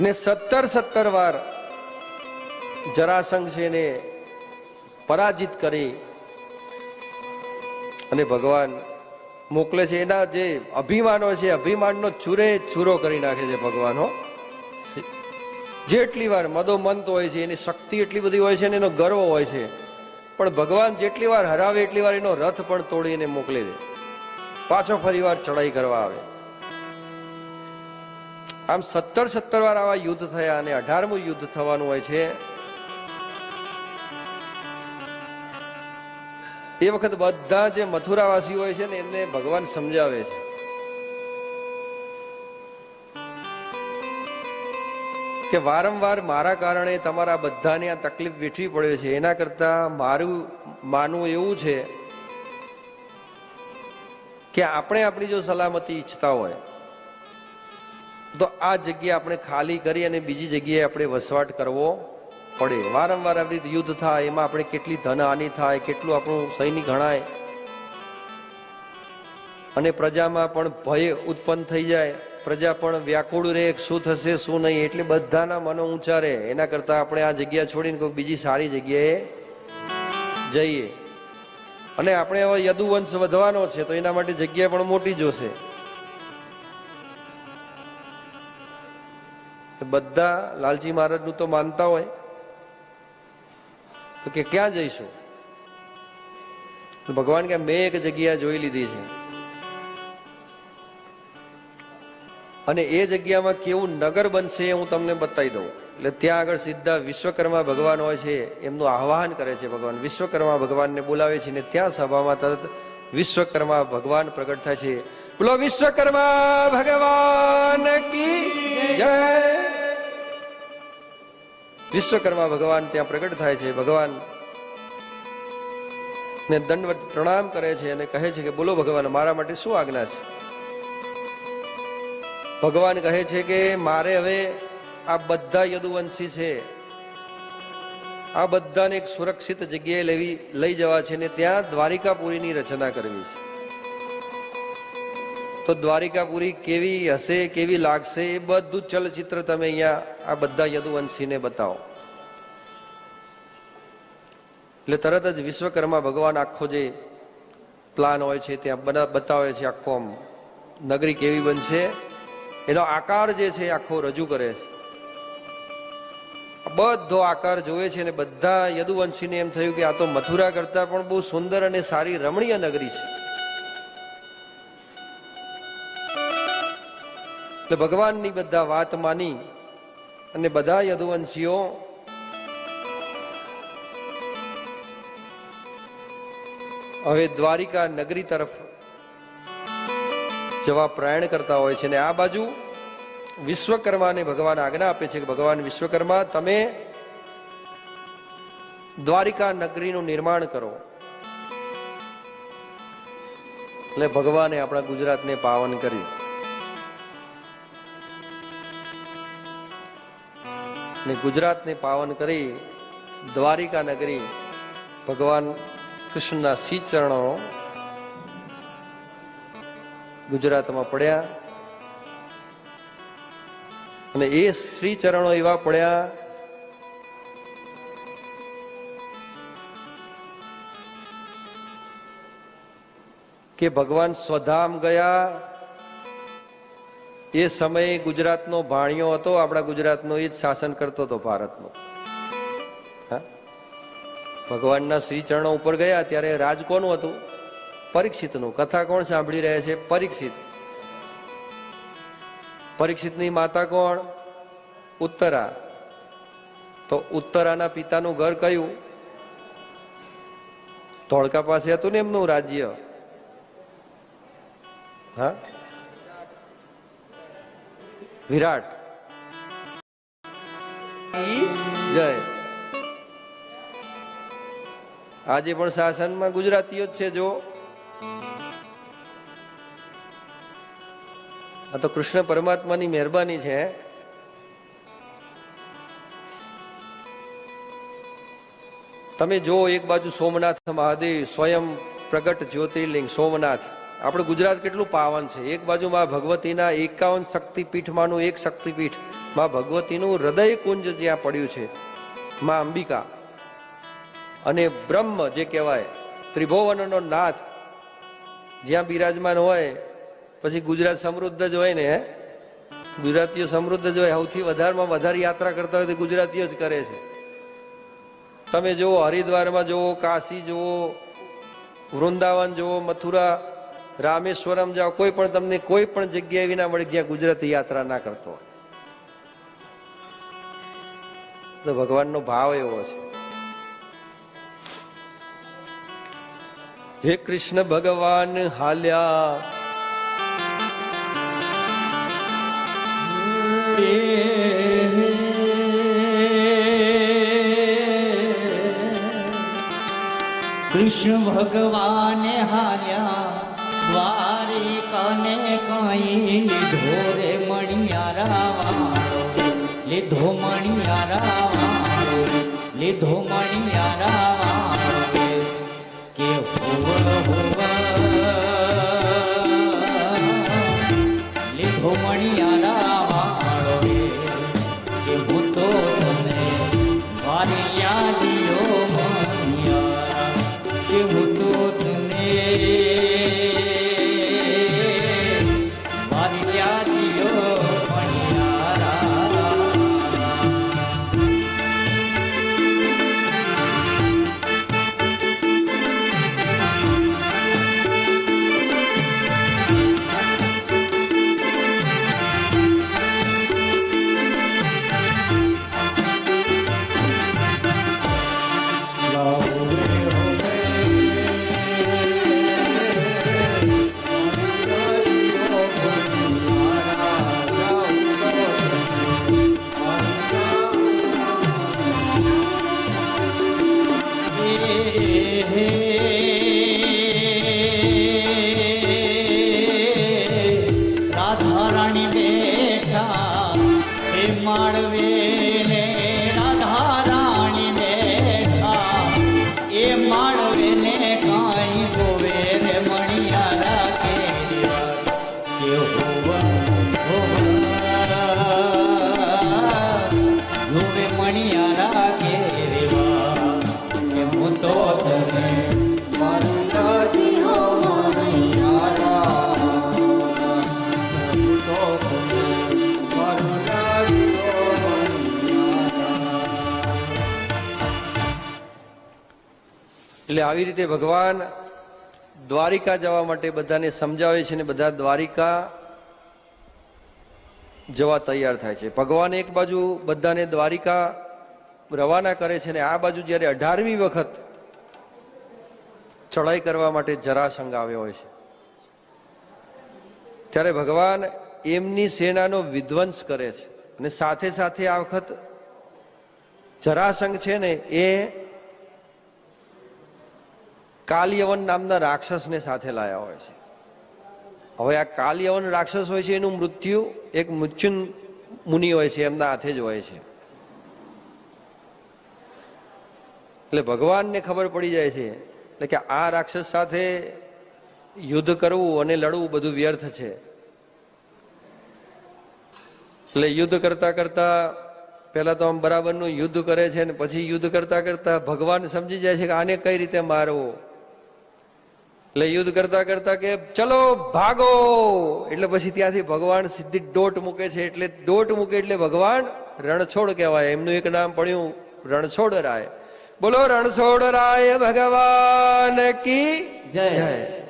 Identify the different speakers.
Speaker 1: ને સત્તર સત્તર વાર જરાસંઘ છે એને પરાજિત કરી અને ભગવાન મોકલે છે. એના જે અભિમાનો છે, અભિમાનનો ચૂરે ચૂરો કરી નાખે છે ભગવાનો જેટલી વાર મદોમંત હોય છે, એની શક્તિ એટલી બધી હોય છે અને એનો ગર્વ હોય છે. પણ ભગવાન જેટલી વાર હરાવે, એટલી વાર એનો રથ પણ તોડીને મોકલી દે પાછો ફરી વાર ચડાઈ કરવા આવે. આમ સત્તર સત્તર વાર આવા યુદ્ધ થયા અને અઢારમું યુદ્ધ થવાનું હોય છે. એ વખત બધા જે મથુરાવાસી હોય છે ને, એમને ભગવાન સમજાવે છે. કે વારંવાર મારા કારણે તમારા બધાને આ તકલીફ વેઠવી પડે છે. એના કરતા મારું માનવું એવું છે કે આપણે આપણી જો સલામતી ઈચ્છતા હોય તો આ જગ્યા આપણે ખાલી કરી અને બીજી જગ્યાએ આપણે વસવાટ કરવો પડે. વારંવાર આવી રીતે યુદ્ધ થાય, એમાં આપણે કેટલી ધન હાનિ થાય, કેટલું આપણું સૈનિક ગણાય. અને પ્રજામાં પણ ભય ઉત્પન્ન થઈ જાય. પ્રજા પણ વ્યાકુળ રહે, શું થશે, શું નહીં, એટલે બધાના મનો ઊંચા રહે એના કરતા આપણે આ જગ્યા છોડીને કોઈક બીજી સારી જગ્યાએ જઈએ. અને આપણે હવે યદુવંશ વધવાનો છે, તો એના માટે જગ્યા પણ મોટી જોશે. બધા લાલજી મહારાજનું તો માનતા હોય. તો કે ક્યાં જઈશું? ભગવાન કે મેં એક જગ્યા જોઈ લીધી છે. અને એ જગ્યામાં કેવું નગર બનશે એ હું તમને બતાવી દઉં. એટલે ત્યાં આગળ સીધા વિશ્વકર્મા ભગવાન હોય છે, એમનું આહ્વાન કરે છે ભગવાન. વિશ્વકર્મા ભગવાનને બોલાવે છે ને ત્યાં સભામાં તરત વિશ્વકર્મા ભગવાન પ્રગટ થાય છે. બોલો, વિશ્વકર્મા ભગવાન કી જય? વિશ્વકર્મા ભગવાન ત્યાં પ્રગટ થાય છે. ભગવાન ને દંડવત પ્રણામ કરે છે અને કહે છે કે, બોલો ભગવાન, મારા માટે શું આજ્ઞા છે? ભગવાન કહે છે કે, મારે હવે આ બધા યદુવંશી છે, આ બધાને એક સુરક્ષિત જગ્યાએ લેવી, લઈ જવા છે ને ત્યાં દ્વારિકાપુરીની રચના કરવી છે. તો દ્વારિકાપુરી કેવી હશે, કેવી લાગશે, એ બધું ચલચિત્ર તમે અહીંયા આ બધા યદુવંશીને બતાવો. એટલે તરત જ વિશ્વકર્મા ભગવાન આખો જે પ્લાન હોય છે, ત્યાં બના, બતાવે છે આખો આમ નગરી કેવી બનશે. એનો આકાર જે છે આખો રજૂ કરે છે. બધો આકાર જોવે છે અને બધા યદુવંશીને એમ થયું કે આ તો મથુરા કરતા પણ બહુ સુંદર અને સારી રમણીય નગરી છે. એટલે ભગવાનની બધા વાત માની અને બધા યદુવંશીઓ હવે દ્વારિકા નગરી તરફ જવા પ્રયાણ કરતા હોય છે અને આ બાજુ વિશ્વકર્માને ભગવાન આજ્ઞા આપે છે કે ભગવાન વિશ્વકર્મા, તમે દ્વારિકા નગરીનું નિર્માણ કરો. એટલે ભગવાને આપણા ગુજરાતને પાવન કર્યું. ને ગુજરાતને પાવન કરી દ્વારિકા નગરી ભગવાન કૃષ્ણના સી ચરણો ગુજરાતમાં પડ્યા? અને એ શ્રી ચરણો એવા પડ્યા કે ભગવાન સ્વધામ ગયા. એ સમયે ગુજરાતનો ભાણિયો હતો. આપણા ગુજરાતનો એ જ શાસન કરતો હતો ભારતનો. હા? ભગવાનના શ્રી ચરણો ઉપર ગયા ત્યારે રાજ કોનું હતું? પરીક્ષિતનું. કથા કોણ સાંભળી રહ્યા છે? પરીક્ષિત. પરીક્ષિતની માતા કોણ? ઉત્તરા. તો ઉત્તરાના પિતાનું ઘર કયું? ધોળકા પાસે હતું ને એમનું રાજ્ય? હા? વિરાટ. જય. આજે પણ શાસનમાં ગુજરાતીઓ જ છે જો આ તો કૃષ્ણ પરમાત્માની મહેરબાની છે તમે જો એક બાજુ સોમનાથ મહાદેવ સ્વયં પ્રગટ જ્યોતિર્લિંગ, સોમનાથ. આપણું ગુજરાત કેટલું પાવન છે. એક બાજુ માં ભગવતીના એકાવન શક્તિપીઠમાંનું એક શક્તિપીઠ, માં ભગવતીનું હૃદય કુંજ જ્યાં પડ્યું છે, માં અંબિકા. અને બ્રહ્મ જે કહેવાય, ત્રિભુવનનો નાથ, જ્યાં બિરાજમાન હોય, પછી ગુજરાત સમૃદ્ધ જ હોય ને ગુજરાતીઓ સમૃદ્ધ જ હોય, સૌથી વધારેમાં વધારે યાત્રા કરતા હોય તો ગુજરાતીઓ જ કરે છે. તમે જુઓ, હરિદ્વારમાં જુઓ, કાશી જુઓ, વૃંદાવન જુઓ, મથુરા, રામેશ્વરમ જાઓ, કોઈ પણ તમને કોઈ પણ જગ્યાએ વિના મળે જ્યાં ગુજરાતી યાત્રા ના કરતો હોય. તો ભગવાનનો ભાવ એવો છે. હે કૃષ્ણ ભગવાન, હાલ્યા.
Speaker 2: કૃષ્ણ ભગવાન, હાલ્યા. દ્વારિકાને કઈ લીધો રે મણિયારા વાળો લીધો મણિયારા વાળો લીધો મણિયારા याद
Speaker 1: એટલે આવી રીતે ભગવાન દ્વારિકા જવા માટે બધાને સમજાવે છે ને બધા દ્વારિકા જવા તૈયાર થાય છે. ભગવાન એક બાજુ બધાને દ્વારિકા રવાના કરે છે ને આ બાજુ જ્યારે અઢારમી વખત ચડાઈ કરવા માટે જરાસંઘ આવ્યો હોય છે. ત્યારે ભગવાન એમની સેનાનો વિધ્વંસ કરે છે અને સાથે સાથે આ વખત જરાસંઘ છે ને એ કાલિયવન નામના રાક્ષસને સાથે લાયા હોય છે. હવે આ કાલિયવન રાક્ષસ હોય છે, એનું મૃત્યુ એક મુચ્યુન મુનિ હોય છે, એમના હાથે જ હોય છે. એટલે ભગવાનને ખબર પડી જાય છે, એટલે કે આ રાક્ષસ સાથે યુદ્ધ કરવું અને લડવું બધું વ્યર્થ છે. એટલે યુદ્ધ કરતા કરતા પહેલા તો આમ બરાબરનું યુદ્ધ કરે છે ને પછી યુદ્ધ કરતા કરતા ભગવાન સમજી જાય છે કે આને કઈ રીતે મારવો? એટલે યુદ્ધ કરતા કરતા કે ચલો ભાગો. એટલે પછી ત્યાંથી ભગવાન સીધી દોટ મૂકે છે. એટલે દોટ મૂકે એટલે ભગવાન રણછોડ કહેવાય. એમનું એક નામ પડ્યું રણછોડ રાય. બોલો રણછોડ રાય ભગવાન કી
Speaker 2: જય.
Speaker 1: જય.